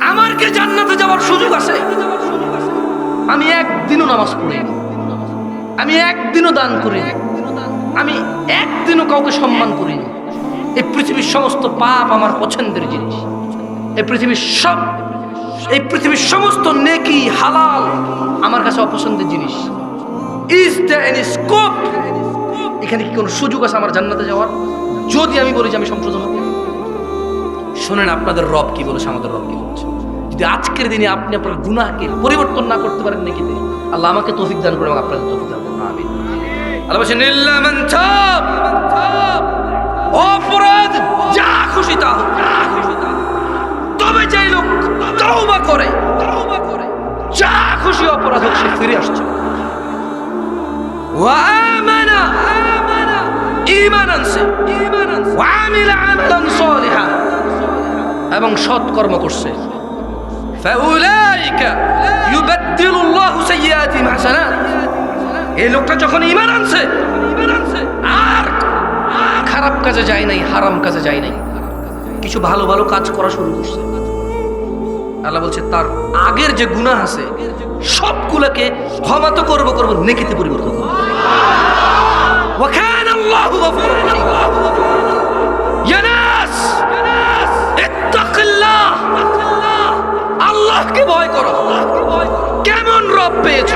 আমার কি জান্নাতে যাওয়ার সুযোগ আছে। আমি একদিনও নামাজ পড়িনি। আমি একদিনও দান করিনি। আমি একদিনও কাউকে সম্মান করিনি। এই পৃথিবীর সমস্ত পাপ আমার পছন্দের জিনিস। এই পৃথিবীর সব এই পৃথিবীর সমস্ত নেকি, হালাল আমার কাছে অপছন্দের জিনিস। ইজ দ্য এনি স্কোপ এখানে কি কোনো সুযোগ আছে আমার জান্নাতে যাওয়ার? যদি আমি বলি যে আমি সংশোধন হব শোনেন আপনাদের রব কি বলেছে, আমাদের রব কি বলছে। যদি আজকের দিনে আপনি আপনার গুনাহকে পরিবর্তন না করতে পারেন নাকি আল্লাহ আমাকে তৌফিক দান করে আপনাদের তৌফিক দান করুন অপরাধ যা খুশি তা তবে যেই লোক তাওবা করে তাওবা করে, যা খুশি অপরাধ ফিরে আসছে। ওয়া আমানা আমানা ঈমান আনছে ঈমান আনছে ওয়া আমিলা আমালান এবং সৎকর্ম করছে। এই লোকটা যখন ইমান আনছে, আর খারাপ কাজে যায় নাই, হারাম কাজে যায় নাই। কিছু ভালো ভালো কাজ করা শুরু করছে। আল্লাহ বলছে, তার আগের যে গুণা আছে, সবগুলাকে ক্ষমা তো করব করব, নেকিতে পরিবর্তন করব। আল্লাহকে ভয় করো। কেমন রব পেয়েছ?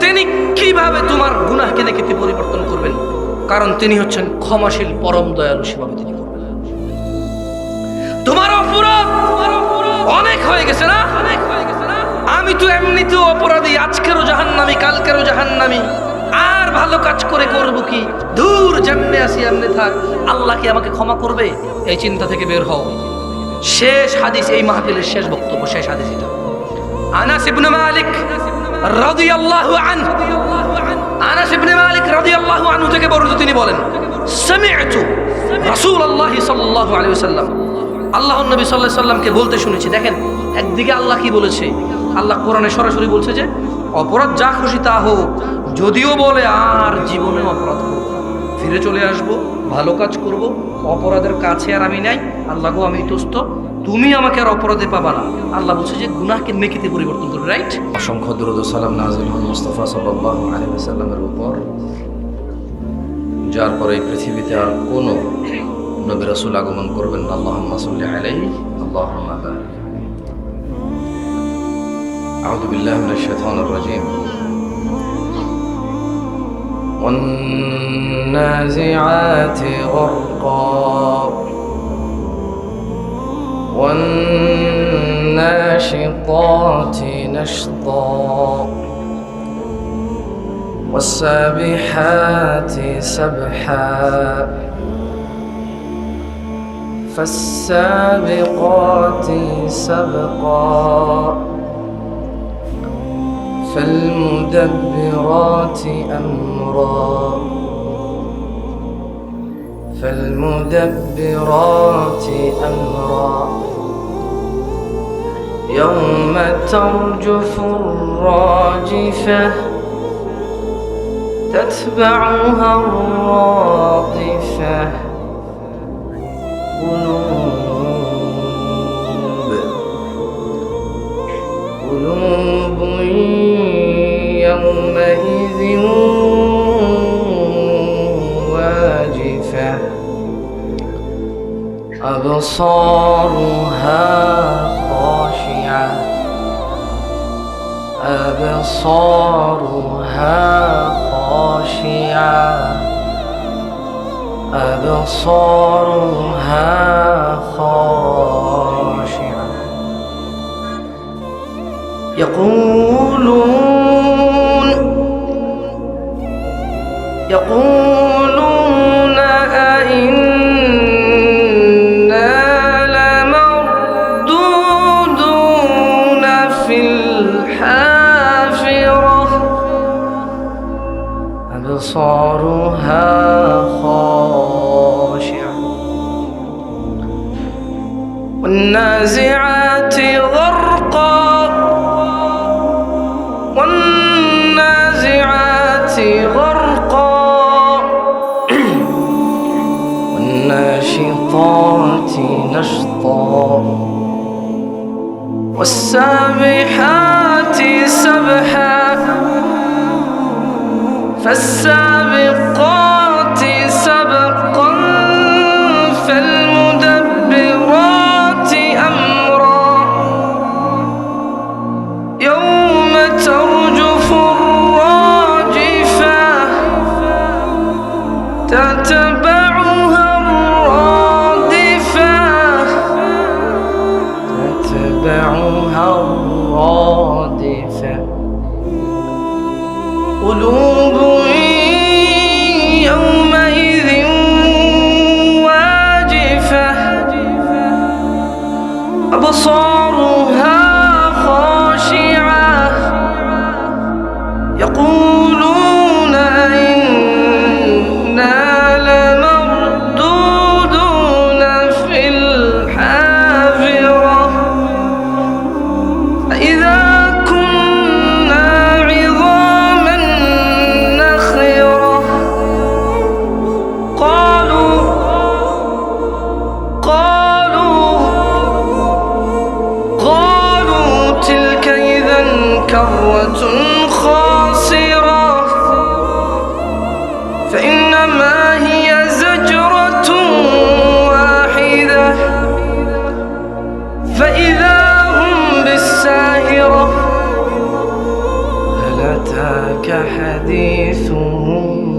তিনি কীভাবে তোমার গুনাহকে দেখে তিনি পরিবর্তন করবেন? কারণ তিনি হচ্ছেন ক্ষমাশীল, পরম দয়ালু, সেভাবে তিনি করবেন। তোমার অপরাধ অনেক হয়ে গেছে না? অনেক হয়ে গেছে না আমি তো এমনিতেও অপরাধী, আজকেরও জাহান্নামি, কালকেরও জাহান্নামি। আর ভালো কাজ করে করব কি? দূর যেমনে আসি এমনি থাক। আল্লাহ কি আমাকে ক্ষমা করবে? এই চিন্তা থেকে বের হও। শেষ হাদিস, এই মাহফিলের শেষ বক্তব্য, শেষ হাদিস এটা। আনাস ইবনে মালিক রাদিয়াল্লাহু আনহু, আনাস ইবনে মালিক রাদিয়াল্লাহু আনহু থেকে বর্ণিত তিনি বলেন সামি'তু রাসূলুল্লাহ সাল্লাল্লাহু আলাইহি ওয়াসাল্লাম। আল্লাহর নবী সাল্লাল্লাহু আলাইহি সাল্লামকে বলতে শুনেছি, দেখেন, একদিকে আল্লাহ কি বলেছে? আল্লাহ কোরআনে সরাসরি বলছে যে, অপরাধ যা খুশি তা হোক, যদিও বলে আর জীবনে অপরাধ না। ফিরে চলে আসব। ভালো কাজ করব, অপরাধের কাছে আর আমি নাই। আল্লাহ গো আমি তুস্ত তুমি আমাকে আর অপরাধে পাবা না। আল্লাহ বলছে যে গুনাহকে মেকিতে পরিবর্তন করবে রাইট অসংখ্য দুরুদ সালাম নাজিল মুস্তফা সাল্লাল্লাহু আলাইহি উপর, যার পরে এই পৃথিবীতে আর কোনো নবী রাসূল আগমন করবেন না। আল্লাহ মাসুল আলাই আল্লাহ আলাই আহমদুলিল্লাহ বিল্লাহি রাজিম। والنازعات غرقا. والناشطات نشطا. والسابحات سبحا. فالسابقات سبقا. فالمدبرات أمرا. فالمدبرات أمرا. يوم ترجف الراجفة تتبعها الرادفة. قلوب. قلوب. واجفة. أبصارها خاشعة. أبصارها خاشعة. أبصارها خاشعة. يقولون يقولون والناشطات نشطا. والسابحات سبحا. فالسابقات سبقا. فالمدبرات أمرا. يوم أبصارها خاشعة. يقولون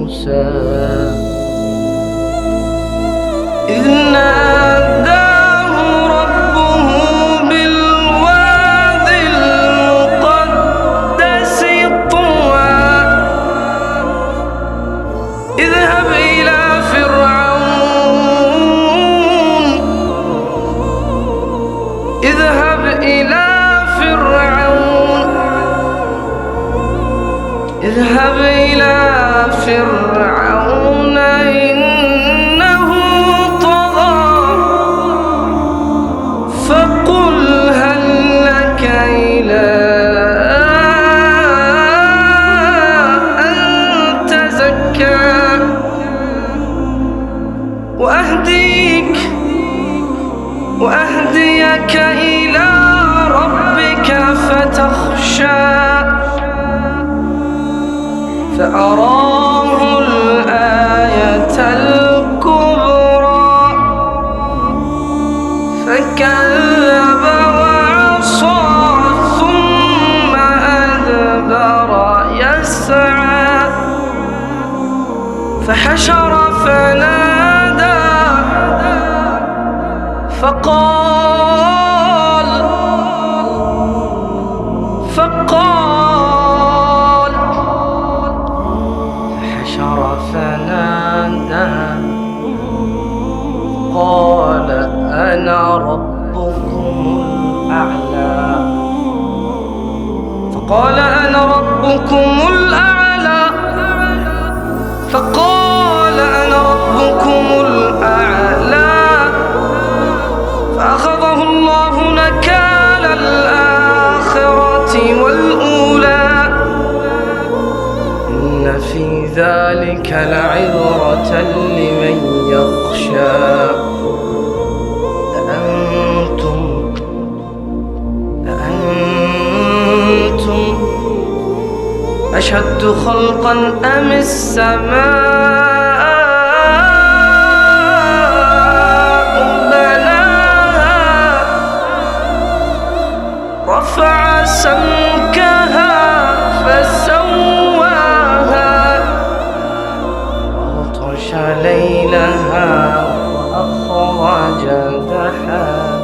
生 اذهب إلى فرعون. فقال فقال فحشر فنادى قال أنا ربكم الأعلى. فقال أنا ربكم الأعلى. أشد خلقا أم السماء؟ بناها؟ رفع سمكها فسواها. وأطش ليلها وأخرج ضحاها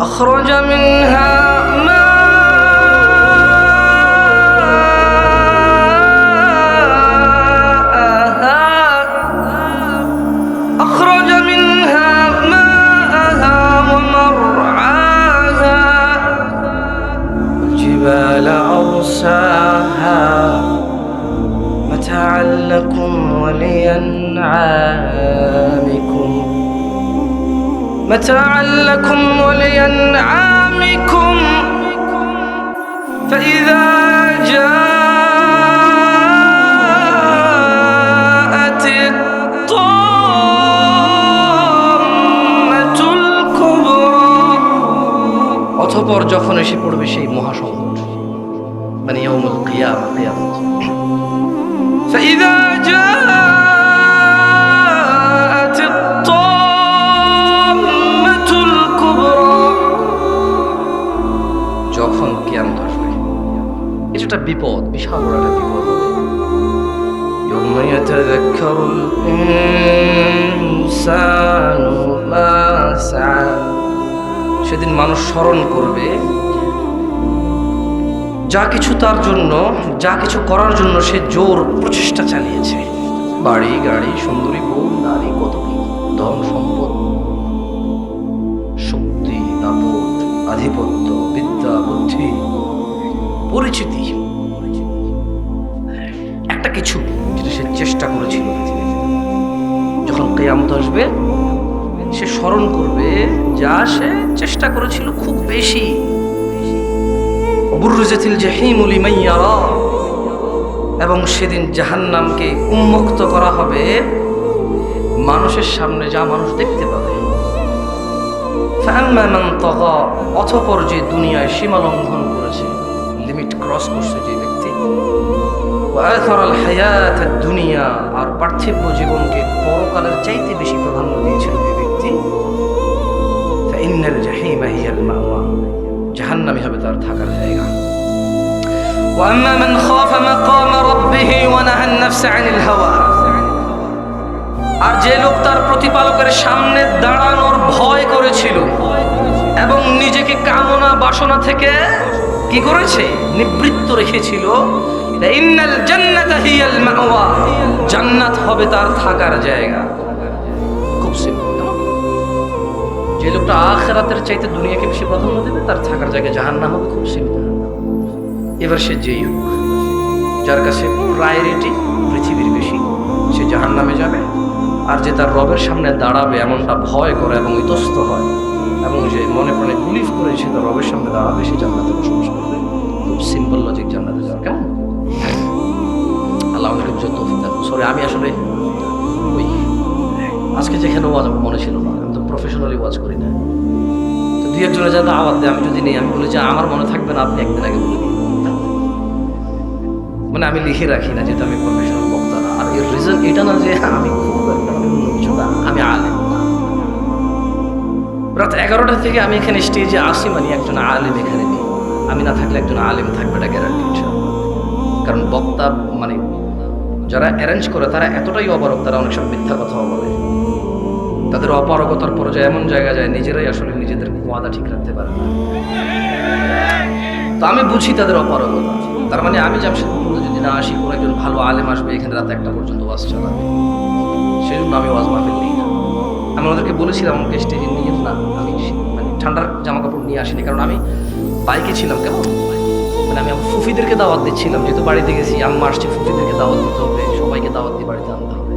أخرج منها ماءها متاعا لكم ولأنعامكم فإذا جاءت الطامة الكبرى. অথপর যখন এসে পড়বে সেই মহাসংকট মানে ইয়াউমুল কিয়ামা فإذا বিপদ বিশাল বড় একটা বিপদ হবে يوم يتذكر الإنسان ما سعى সেদিন মানুষ স্মরণ করবে যা কিছু তার জন্য যা কিছু করার জন্য সে জোর প্রচেষ্টা চালিয়েছে বাড়ি গাড়ি সুন্দরী বউ নারী কত কি ধন সম্পদ শক্তি দাপট আধিপত্য বিদ্যা বুদ্ধি পরিচিতি একটা কিছু যেটা সে চেষ্টা করেছিল। যখন কেয়ামত আসবে, সে স্মরণ করবে যা সে চেষ্টা করেছিল খুব বেশি। এবং সেদিন জাহান্নামকে উন্মুক্ত করা হবে মানুষের সামনে যা মানুষ দেখতে পাবে। অথপর যে দুনিয়ায় সীমা লঙ্ঘন করেছে, লিমিট ক্রস করছে যে ব্যক্তি وآثر الحياة الدنيا আর পার্থিব জীবনকে পরকালের চাইতে বেশি প্রাধান্য দিয়েছিল যে ব্যক্তি فإن الجحيم هي المأوى জাহান্নামই হবে তার থাকার জায়গা وأما من خاف مقام ربه ونهى النفس عن الهوى আর যে লোক তার প্রতিপালকের সামনে দাঁড়ানোর ভয় করেছিল এবং নিজেকে কামনা বাসনা থেকে কি করেছে নিবৃত্ত রেখেছিল জান্নাতা হবে তার থাকার জায়গা। খুব যে লোকটা চাইতে দুনিয়াকে বেশি প্রাধান্য দেবে, তার থাকার জায়গা জাহান্নাম হবে, খুব সিম্পল এবার সে যেই হোক, যার কাছে প্রায়োরিটি পৃথিবীর বেশি, সে জাহান্নামে যাবে, আর যে তার রবের সামনে দাঁড়াবে, এমনটা ভয় করে এবং ইতস্ত হয়, এবং যে মনে প্রাণে বিলিভ করে সে তার রবের সামনে দাঁড়াবে, সে জান্নাতে বসবাস করবে। খুব সিম্পল লজিক আল্লাহ আমাদের যত সরি আমি আসলে ওই আজকে যেখানে ওয়াজ আমার মনে ছিল না, আমি তো প্রফেশনালি ওয়াজ করি না। তো দুই একজনের যাতে আওয়াজ দেয়, আমি যদি নেই, আমি বলি যে আমার মনে থাকবে না, আপনি একদিন আগে বলে দিন। মানে আমি লিখে রাখি না যেহেতু আমি প্রফেশনাল বক্তা না। আর এর রিজন এটা না যে আমি খুব একটা মানে আমি আলেম রাত এগারোটা থেকে আমি এখানে স্টেজে আসি মানে একজন আলেম এখানে নেই। আমি না থাকলে একজন আলেম থাকবে, এটা গ্যারান্টি কারণ বক্তা মানে যারা অ্যারেঞ্জ করে, তারা এতটাই অপারক তারা অনেক সময় মিথ্যা কথাও বলে। তাদের অপারগতার পর্যায়ে এমন জায়গা যায়, নিজেরাই আসলে নিজেদের ওয়াদা ঠিক রাখতে পারে না। তো আমি বুঝি তাদের অপারগতা। তার মানে আমি জামশেদপুর যদি না আসি, কোনো একজন ভালো আলেম আসবে, এখানে রাত একটা পর্যন্ত ওয়াজ চালাবে। সেই জন্য আমি ওয়াজ মাহফিল নিই না। আমি ওদেরকে বলেছিলাম, আমাকে স্টেজে নিয়ে না। আমি মানে ঠান্ডার জামা কাপড় নিয়ে আসিনি, কারণ আমি বাইকে ছিলাম কেমন মানে আমি আমার ফুফিদেরকে দাওয়াত দিচ্ছিলাম যেহেতু বাড়িতে গেছি আম্মা আসছে ফুফিদেরকে দাওয়াত দিতে হবে সবাইকে দাওয়াত দিয়ে বাড়িতে আনতে হবে।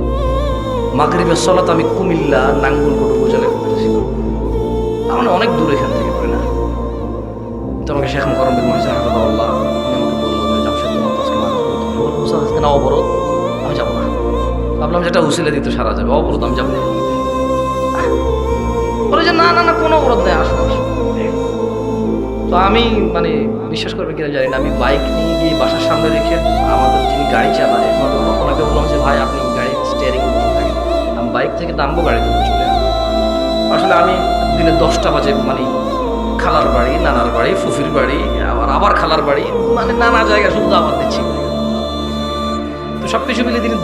মাগরিবের সলাত আমি কুমিল্লা নাঙ্গলকোট উপজেলা করতেছিলাম মানে অনেক দূর এখান থেকে পড়ে না? তো আমাকে শেখ করম বিন মহিসেন হাফিজাহুল্লাহ উনি আমাকে বলল যে জামশেদ তোমার আজকে মাহফিল বললাম, আজকে না অবরোধ? আমি যাব না। ভাবলাম যেটা উসিলে দিত সারা যাবে অবরোধ আমি যাব না। বলে যে না না না কোনো অবরোধ নেই আসো আসো। তো আমি মানে বিশ্বাস করবে কিনা জানি না। আমি বাইক নিয়ে গিয়ে বাসার সামনে রেখে আমাদের যিনি গাড়ি চালায় ওনাকে বললাম যে, ভাই, আপনি গাড়ি স্টিয়ারিং থাকেন। আমি বাইক থেকে নামবো, গাড়িতে চলে আসলে আমি দিনে দশটা বাজে মানে খালার বাড়ি, নানার বাড়ি, ফুফির বাড়ি, আবার আবার খালার বাড়ি মানে নানা জায়গায় শুধু আবার দিচ্ছি। তো সব কিছু মিলে দিনে